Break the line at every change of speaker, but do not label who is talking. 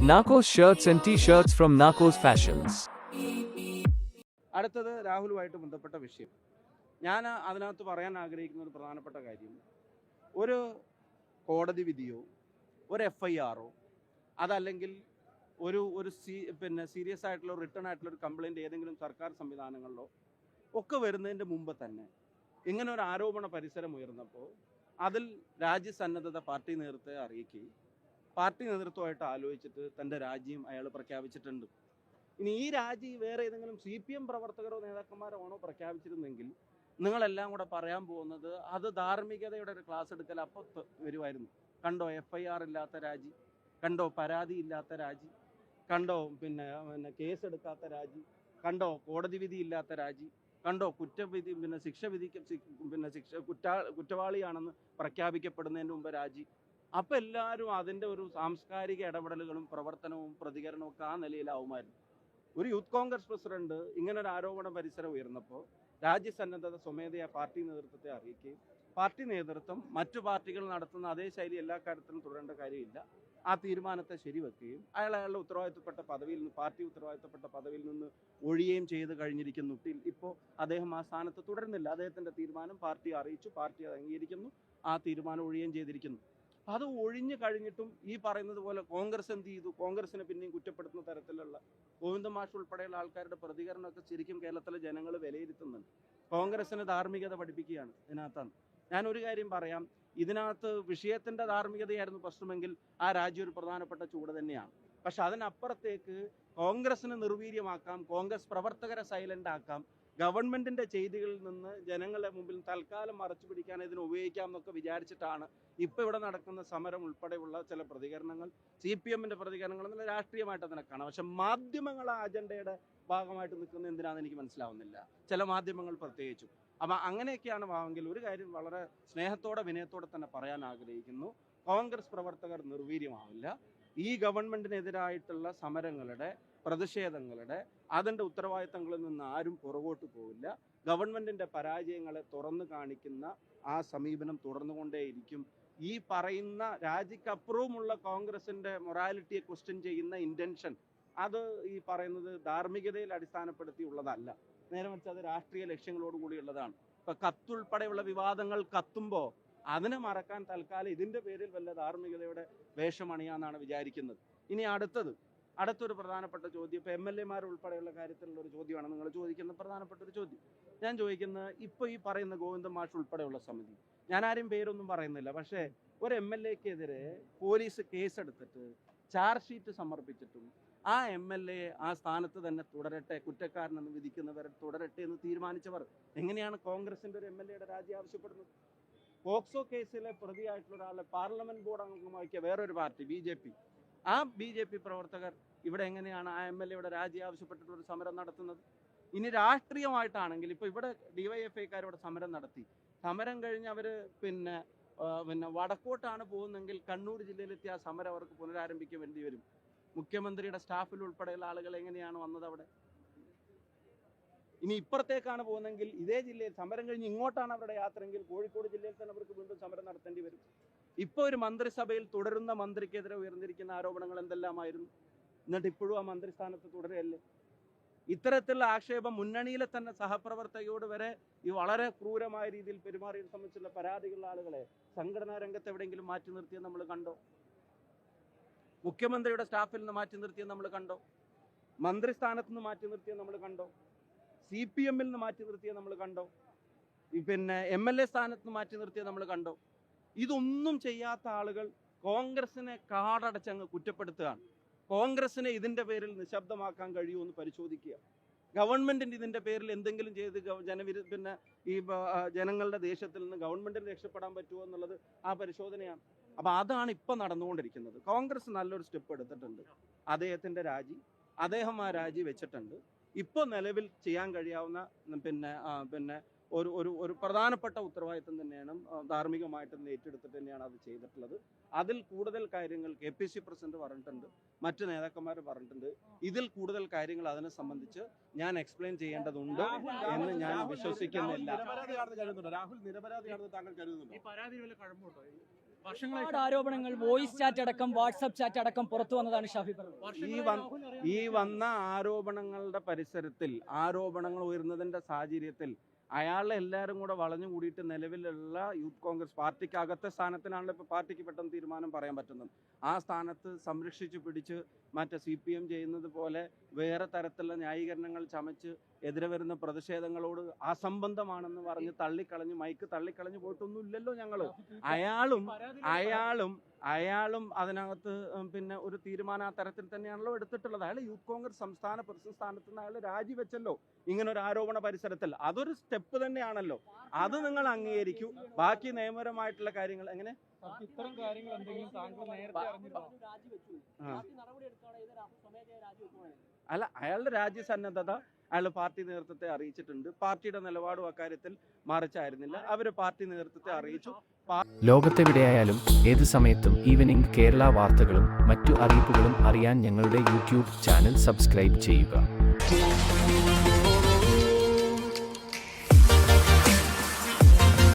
Narcos shirts and t-shirts from Narcos Fashions.
അടുത്തത് രാഹുലുമായിട്ട് ബന്ധപ്പെട്ട വിഷയം ഞാൻ അതിനകത്ത് പറയാൻ ആഗ്രഹിക്കുന്ന ഒരു പ്രധാനപ്പെട്ട കാര്യം ഒരു കോടതി വിധിയോ ഒരു എഫ് ഐ ആറോ അതല്ലെങ്കിൽ ഒരു ഒരു സീ പിന്നെ സീരിയസ് ആയിട്ടുള്ള റിട്ടേൺ ആയിട്ടുള്ള ഒരു കംപ്ലൈന്റ് ഏതെങ്കിലും സർക്കാർ സംവിധാനങ്ങളിലോ ഒക്കെ വരുന്നതിന്റെ മുമ്പ് തന്നെ ഇങ്ങനെ ഒരു ആരോപണ പരിസരം ഉയർന്നപ്പോൾ അതിൽ രാജ്യസന്നദ്ധത പാർട്ടി നേതൃത്വത്തെ അറിയിക്കുകയും പാർട്ടി നേതൃത്വമായിട്ട് ആലോചിച്ചിട്ട് തന്റെ രാജിയും അയാൾ പ്രഖ്യാപിച്ചിട്ടുണ്ട്. ഇനി ഈ രാജി വേറെ ഏതെങ്കിലും സി പി എം പ്രവർത്തകരോ നേതാക്കന്മാരോ ആണോ പ്രഖ്യാപിച്ചിരുന്നെങ്കിൽ നിങ്ങളെല്ലാം കൂടെ പറയാൻ പോകുന്നത് അത് ധാർമ്മികതയുടെ ഒരു ക്ലാസ് എടുക്കൽ അപ്പോൾ വരുമായിരുന്നു. കണ്ടോ എഫ് ഐ ആർ ഇല്ലാത്ത രാജി കണ്ടോ പരാതി ഇല്ലാത്ത രാജി കണ്ടോ പിന്നെ പിന്നെ കേസ് എടുക്കാത്ത രാജി കണ്ടോ കോടതി വിധി ഇല്ലാത്ത രാജി കണ്ടോ കുറ്റവിധി പിന്നെ ശിക്ഷ വിധിക്ക പിന്നെ ശിക്ഷ കുറ്റ കുറ്റവാളിയാണെന്ന് പ്രഖ്യാപിക്കപ്പെടുന്നതിന് മുമ്പ് രാജി അപ്പം എല്ലാവരും അതിന്റെ ഒരു സാംസ്കാരിക ഇടപെടലുകളും പ്രവർത്തനവും പ്രതികരണവും ഒക്കെ ആ നിലയിലാവുമായിരുന്നു ഒരു യൂത്ത് കോൺഗ്രസ് പ്രസിഡന്റ് ഇങ്ങനെ ഒരു ആരോപണ പരിസരം ഉയർന്നപ്പോൾ രാജ്യസന്നദ്ധത സ്വമേധയാ പാർട്ടി നേതൃത്വത്തെ അറിയിക്കുകയും പാർട്ടി നേതൃത്വം മറ്റു പാർട്ടികൾ നടത്തുന്ന അതേ ശൈലി എല്ലാ കാര്യത്തിലും തുടരേണ്ട കാര്യമില്ല. ആ തീരുമാനത്തെ ശരിവെക്കുകയും അയാൾ അയാളുടെ ഉത്തരവാദിത്തപ്പെട്ട പദവിയിൽ നിന്ന് പാർട്ടി ഉത്തരവാദിത്തപ്പെട്ട പദവിയിൽ നിന്ന് ഒഴിയുകയും ചെയ്ത് കഴിഞ്ഞിരിക്കുന്നു. ഇപ്പോൾ അദ്ദേഹം ആ സ്ഥാനത്ത് തുടരുന്നില്ല. അദ്ദേഹത്തിന്റെ തീരുമാനം പാർട്ടി അറിയിച്ചു പാർട്ടി അത് അംഗീകരിക്കുന്നു. ആ തീരുമാനം ഒഴിയുകയും ചെയ്തിരിക്കുന്നു. അത് ഒഴിഞ്ഞു കഴിഞ്ഞിട്ടും ഈ പറയുന്നത് പോലെ കോൺഗ്രസ് എന്ത് ചെയ്തു? കോൺഗ്രസിനെ പിന്നെയും കുറ്റപ്പെടുത്തുന്ന തരത്തിലുള്ള ഗോവിന്ദ മാഷ് ഉൾപ്പെടെയുള്ള ആൾക്കാരുടെ പ്രതികരണമൊക്കെ ശരിക്കും കേരളത്തിലെ ജനങ്ങൾ വിലയിരുത്തുന്നുണ്ട്. കോൺഗ്രസിന് ധാർമ്മികത പഠിപ്പിക്കുകയാണ് ഇതിനകത്താണ്. ഞാൻ ഒരു കാര്യം പറയാം. ഇതിനകത്ത് വിഷയത്തിന്റെ ധാർമ്മികതയായിരുന്നു പ്രശ്നമെങ്കിൽ ആ രാജ്യം ഒരു പ്രധാനപ്പെട്ട ചൂട് തന്നെയാണ്. പക്ഷെ അതിനപ്പുറത്തേക്ക് കോൺഗ്രസിനെ നിർവീര്യമാക്കാം കോൺഗ്രസ് പ്രവർത്തകരെ സൈലന്റ് ആക്കാം ഗവൺമെന്റിന്റെ ചെയ്തികളിൽ നിന്ന് ജനങ്ങളെ മുമ്പിൽ തൽക്കാലം മറച്ചു പിടിക്കാൻ ഇതിനെ ഉപയോഗിക്കാം എന്നൊക്കെ വിചാരിച്ചിട്ടാണ് ഇപ്പൊ ഇവിടെ നടക്കുന്ന സമരം ഉൾപ്പെടെയുള്ള ചില പ്രതികരണങ്ങൾ സി പി എമ്മിന്റെ പ്രതികരണങ്ങൾ എന്നുള്ള രാഷ്ട്രീയമായിട്ട് അതിനെ കാണാം. പക്ഷെ മാധ്യമങ്ങൾ ആ അജണ്ടയുടെ ഭാഗമായിട്ട് നിൽക്കുന്ന എന്തിനാണെന്ന് എനിക്ക് മനസ്സിലാവുന്നില്ല. ചില മാധ്യമങ്ങൾ പ്രത്യേകിച്ചും. അപ്പം അങ്ങനെയൊക്കെയാണ് ഭാവമെങ്കിൽ ഒരു കാര്യം വളരെ സ്നേഹത്തോടെ വിനയത്തോടെ തന്നെ പറയാൻ ആഗ്രഹിക്കുന്നു. കോൺഗ്രസ് പ്രവർത്തകർ നിർവീര്യമാവില്ല. ഈ ഗവൺമെന്റിനെതിരായിട്ടുള്ള സമരങ്ങളുടെ പ്രതിഷേധങ്ങളുടെ അതിന്റെ ഉത്തരവാദിത്തങ്ങളിൽ നിന്ന് ആരും പുറകോട്ട് പോവില്ല. ഗവൺമെന്റിന്റെ പരാജയങ്ങളെ തുറന്നു കാണിക്കുന്ന ആ സമീപനം തുടർന്നുകൊണ്ടേയിരിക്കും. ഈ പറയുന്ന രാജിക്കപ്പുറവുമുള്ള കോൺഗ്രസിന്റെ മൊറാലിറ്റിയെ ക്വസ്റ്റ്യൻ ചെയ്യുന്ന ഇന്റൻഷൻ അത് ഈ പറയുന്നത് ധാർമ്മികതയിൽ അടിസ്ഥാനപ്പെടുത്തിയുള്ളതല്ല. നേരെ മറിച്ച് അത് രാഷ്ട്രീയ ലക്ഷ്യങ്ങളോട് കൂടിയുള്ളതാണ് ഇപ്പൊ കത്തുൾപ്പെടെയുള്ള വിവാദങ്ങൾ കത്തുമ്പോൾ അതിനെ മറക്കാൻ തൽക്കാലം ഇതിന്റെ പേരിൽ വല്ല ധാർമ്മികതയുടെ വേഷമണിയാന്നാണ് വിചാരിക്കുന്നത്. ഇനി അടുത്തത് അടുത്തൊരു പ്രധാനപ്പെട്ട ചോദ്യം ഇപ്പൊ എം എൽ എമാർ ഉൾപ്പെടെയുള്ള കാര്യത്തിലുള്ള ഒരു ചോദ്യമാണ് നിങ്ങൾ ചോദിക്കുന്ന പ്രധാനപ്പെട്ട ഒരു ചോദ്യം. ഞാൻ ചോദിക്കുന്നത് ഇപ്പൊ ഈ പറയുന്ന ഗോവിന്ദൻ മാഷ് ഉൾപ്പെടെയുള്ള സമിതി ഞാൻ ആരും പേരൊന്നും പറയുന്നില്ല പക്ഷേ ഒരു എം എൽ എക്കെതിരെ പോലീസ് കേസെടുത്തിട്ട് ചാർജ് ഷീറ്റ് സമർപ്പിച്ചിട്ടും ആ എം എൽ എ ആ സ്ഥാനത്ത് തന്നെ തുടരട്ടെ കുറ്റക്കാരനെന്ന് വിധിക്കുന്നവർ തുടരട്ടെ എന്ന് തീരുമാനിച്ചവർ എങ്ങനെയാണ് കോൺഗ്രസിന്റെ ഒരു എം എൽ എയുടെ രാജി ആവശ്യപ്പെടുന്നത്? പോക്സോ കേസിലെ പ്രതിയായിട്ടുള്ള ഒരാളെ പാർലമെന്റ് ബോർഡ് അംഗമാക്കിയ വേറൊരു പാർട്ടി ബി ജെ പി. ആ ബി ജെ പി പ്രവർത്തകർ ഇവിടെ എങ്ങനെയാണ് ആ എം എൽ എയുടെ രാജി ആവശ്യപ്പെട്ടിട്ടുള്ള സമരം നടത്തുന്നത്? ഇനി രാഷ്ട്രീയമായിട്ടാണെങ്കിൽ ഇപ്പോൾ ഇവിടെ ഡിവൈഎഫ്ഐക്കാർ ഇവിടെ സമരം നടത്തി. സമരം കഴിഞ്ഞ് അവർ പിന്നെ പിന്നെ വടക്കോട്ടാണ് പോകുന്നതെങ്കിൽ കണ്ണൂർ ജില്ലയിലെത്തി ആ സമരം അവർക്ക് പുനരാരംഭിക്കേണ്ടി വരും. മുഖ്യമന്ത്രിയുടെ സ്റ്റാഫിൽ ഉൾപ്പെടെയുള്ള ആളുകൾ എങ്ങനെയാണ് വന്നത് അവിടെ? ഇനി ഇപ്പുറത്തേക്കാണ് പോകുന്നതെങ്കിൽ ഇതേ ജില്ലയിൽ സമരം കഴിഞ്ഞ് ഇങ്ങോട്ടാണ് അവരുടെ യാത്രയെങ്കിൽ കോഴിക്കോട് ജില്ലയിൽ തന്നെ അവർക്ക് വീണ്ടും സമരം നടത്തേണ്ടി വരും. ഇപ്പോൾ ഒരു മന്ത്രിസഭയിൽ തുടരുന്ന മന്ത്രിക്കെതിരെ ഉയർന്നിരിക്കുന്ന ആരോപണങ്ങൾ എന്തെല്ലാമായിരുന്നു? എന്നിട്ട് ഇപ്പോഴും ആ മന്ത്രിസ്ഥാനത്ത് തുടരുകയല്ലേ? ഇത്തരത്തിലുള്ള ആക്ഷേപം മുന്നണിയിലെ തന്നെ സഹപ്രവർത്തകയോട് വരെ ഈ വളരെ ക്രൂരമായ രീതിയിൽ പെരുമാറിയത് സംബന്ധിച്ചുള്ള പരാതികളുള്ള ആളുകളെ സംഘടനാ രംഗത്ത് എവിടെയെങ്കിലും മാറ്റി നിർത്തിയത് നമ്മൾ കണ്ടോ? മുഖ്യമന്ത്രിയുടെ സ്റ്റാഫിൽ നിന്ന് മാറ്റി നിർത്തിയത് നമ്മൾ കണ്ടോ? മന്ത്രിസ്ഥാനത്ത് നിന്ന് മാറ്റി നിർത്തിയത് നമ്മൾ കണ്ടോ? സി പി എമ്മിൽ നിന്ന് മാറ്റി നിർത്തിയത് നമ്മൾ കണ്ടോ? പിന്നെ എം എൽ എ സ്ഥാനത്ത് നിന്ന് മാറ്റി നിർത്തിയത് നമ്മൾ കണ്ടോ? ഇതൊന്നും ചെയ്യാത്ത ആളുകൾ കോൺഗ്രസിനെ കാടടച്ചങ്ങ് കുറ്റപ്പെടുത്തുകയാണ്. കോൺഗ്രസിനെ ഇതിന്റെ പേരിൽ നിശബ്ദമാക്കാൻ കഴിയുമെന്ന് പരിശോധിക്കുക. ഗവൺമെന്റിന് ഇതിന്റെ പേരിൽ എന്തെങ്കിലും ചെയ്ത് ജനവിരു പിന്നെ ഈ ജനങ്ങളുടെ ദേശത്തിൽ നിന്ന് ഗവൺമെന്റിന് രക്ഷപ്പെടാൻ പറ്റുമോ എന്നുള്ളത് ആ പരിശോധനയാണ്. അപ്പൊ അതാണ് ഇപ്പൊ നടന്നുകൊണ്ടിരിക്കുന്നത്. കോൺഗ്രസ് നല്ലൊരു സ്റ്റെപ്പ് എടുത്തിട്ടുണ്ട്. അദ്ദേഹത്തിന്റെ രാജി അദ്ദേഹം ആ രാജി വെച്ചിട്ടുണ്ട്. ഇപ്പോൾ നിലവിൽ ചെയ്യാൻ കഴിയാവുന്ന പിന്നെ പിന്നെ ഒരു ഒരു ഒരു പ്രധാനപ്പെട്ട ഉത്തരവാദിത്തം തന്നെയാണ് ആ, ധാർമ്മികമായിട്ട് ഏറ്റെടുത്തിട്ട് തന്നെയാണ് അത് ചെയ്തിട്ടുള്ളത്. അതിൽ കൂടുതൽ കാര്യങ്ങൾ കെ പി സി പ്രസിഡന്റ് പറഞ്ഞിട്ടുണ്ട് മറ്റ് നേതാക്കന്മാർ പറഞ്ഞിട്ടുണ്ട്. ഇതിൽ കൂടുതൽ കാര്യങ്ങൾ അതിനെ സംബന്ധിച്ച് ഞാൻ എക്സ്പ്ലെയിൻ ചെയ്യേണ്ടതുണ്ട് എന്ന് ഞാൻ വിശ്വസിക്കുന്നില്ല.
നിരപരാധിയാണെന്ന് രാഹുൽ നിരപരാധിയാണെന്ന് താങ്കൾ കരുതുന്നുണ്ടോ?
ഈ പരാതി കഴമ്പുണ്ടോ
ഒരുപാട് ആരോപണങ്ങൾ വോയിസ് ചാറ്റ് അടക്കം വാട്സ്ആപ്പ് ചാറ്റ് അടക്കം പുറത്തു വന്നതാണ് ഷാഫി പറഞ്ഞത്
ഈ വന്ന ഈ വന്ന ആരോപണങ്ങളുടെ പരിസരത്തിൽ ആരോപണങ്ങൾ ഉയർന്നതിന്റെ സാഹചര്യത്തിൽ അയാളെ എല്ലാവരും കൂടെ വളഞ്ഞു കൂടിയിട്ട് നിലവിലുള്ള യൂത്ത് കോൺഗ്രസ് പാർട്ടിക്ക് അകത്തെ സ്ഥാനത്തിനാണല്ലോ ഇപ്പോൾ പാർട്ടിക്ക് പെട്ടെന്ന് തീരുമാനം പറയാൻ പറ്റുന്നത്. ആ സ്ഥാനത്ത് സംരക്ഷിച്ച് പിടിച്ച് മറ്റേ സി പി എം ചെയ്യുന്നത് പോലെ വേറെ തരത്തിലുള്ള ന്യായീകരണങ്ങൾ ചമച്ച് എതിരെ വരുന്ന പ്രതിഷേധങ്ങളോട് അസംബന്ധമാണെന്ന് പറഞ്ഞ് തള്ളിക്കളഞ്ഞ് മൈക്ക് തള്ളിക്കളഞ്ഞ് പോയിട്ടൊന്നും ഇല്ലല്ലോ ഞങ്ങൾ അയാളും അയാളും അയാളും അതിനകത്ത് പിന്നെ ഒരു തീരുമാനം ആ തരത്തിൽ തന്നെയാണല്ലോ എടുത്തിട്ടുള്ളത്. അയാൾ യൂത്ത് കോൺഗ്രസ് സംസ്ഥാന പ്രസിഡന്റ് സ്ഥാനത്ത് നിന്ന് അയാൾ രാജിവെച്ചല്ലോ ഇങ്ങനെ ഒരു ആരോപണ പരിസരത്തിൽ. അതൊരു സ്റ്റെപ്പ് തന്നെയാണല്ലോ. അത് നിങ്ങൾ അംഗീകരിക്കൂ. ബാക്കി നിയമപരമായിട്ടുള്ള കാര്യങ്ങൾ എങ്ങനെ?
ഇത്തരം കാര്യങ്ങൾ എന്തെങ്കിലും താങ്കൾ നേരത്തെ
അല്ല അയാളുടെ രാജ്യസന്നദ്ധത അയാൾ പാർട്ടി നേതൃത്വത്തെ അറിയിച്ചിട്ടുണ്ട്. പാർട്ടിയുടെ നിലപാടും അക്കാര്യത്തിൽ മറിച്ചായിരുന്നില്ല. അവർ പാർട്ടി നേതൃത്വത്തെ അറിയിച്ചു.
ലോകത്തെവിടെയായാലും ഏത് സമയത്തും ഈവനിംഗ് കേരള വാർത്തകളും മറ്റു അറിയിപ്പുകളും അറിയാൻ ഞങ്ങളുടെ യൂട്യൂബ് ചാനൽ സബ്സ്ക്രൈബ് ചെയ്യുക.